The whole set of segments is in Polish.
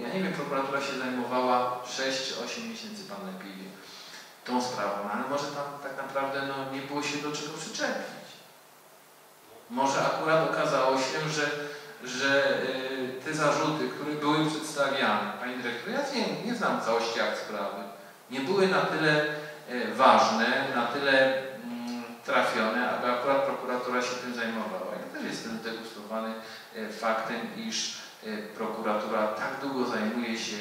ja nie wiem, prokuratura się zajmowała 6-8 miesięcy, pan lepiej tą sprawą, ale może tam tak naprawdę no, nie było się do czego przyczepić. Może akurat okazało się, że, że y, te zarzuty, które były przedstawiane, Pani Dyrektor, ja nie, nie znam całości akt sprawy, nie były na tyle y, ważne, na tyle mm, trafione, aby akurat prokuratura się tym zajmowała. Ja też jestem zdegustowany y, faktem, iż prokuratura tak długo zajmuje się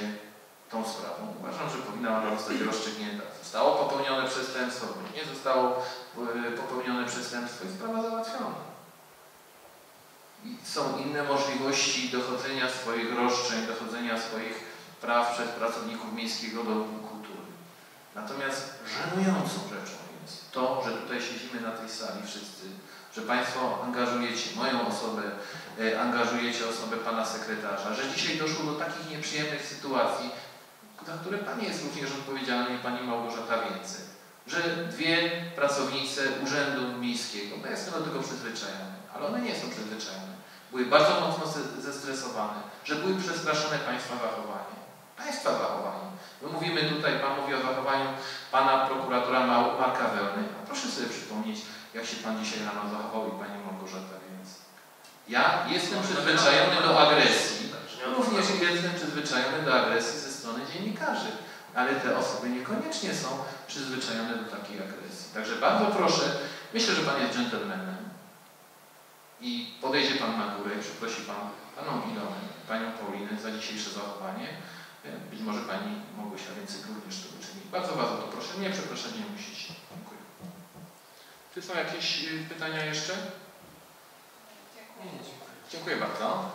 tą sprawą. Uważam, że powinna ona zostać rozstrzygnięta. Zostało popełnione przestępstwo, bądź nie zostało y, popełnione przestępstwo i sprawa załatwiona. I są inne możliwości dochodzenia swoich roszczeń, dochodzenia swoich praw przez pracowników Miejskiego Domu Kultury. Natomiast żenującą rzeczą jest to, że tutaj siedzimy na tej sali wszyscy, że Państwo angażujecie moją osobę, e, angażujecie osobę Pana Sekretarza, że dzisiaj doszło do takich nieprzyjemnych sytuacji, za które Pani jest również odpowiedzialna i Pani Małgorzata Więcej. Że dwie pracownice Urzędu Miejskiego, bo ja jestem do tego przyzwyczajony, ale one nie są przyzwyczajone, były bardzo mocno ze- zestresowane, że były przestraszone Państwa zachowaniem. Państwa zachowaniem. My mówimy tutaj, Pan mówi o zachowaniu Pana prokuratora Mar- Marka Wełny. A proszę sobie przypomnieć, jak się Pan dzisiaj rano zachował i ja jestem przyzwyczajony do agresji, również jestem przyzwyczajony do agresji ze strony dziennikarzy, ale te osoby niekoniecznie są przyzwyczajone do takiej agresji. Także bardzo proszę, myślę, że Pan jest dżentelmenem i podejdzie Pan na górę i przeprosi Pan Panią Ilonę, Panią Paulinę za dzisiejsze zachowanie. Być może Pani Małgosia więcej również to uczyni. Bardzo Was o to proszę. Nie przepraszać nie musicie. Dziękuję. Czy są jakieś y, pytania jeszcze? Dziękuję bardzo.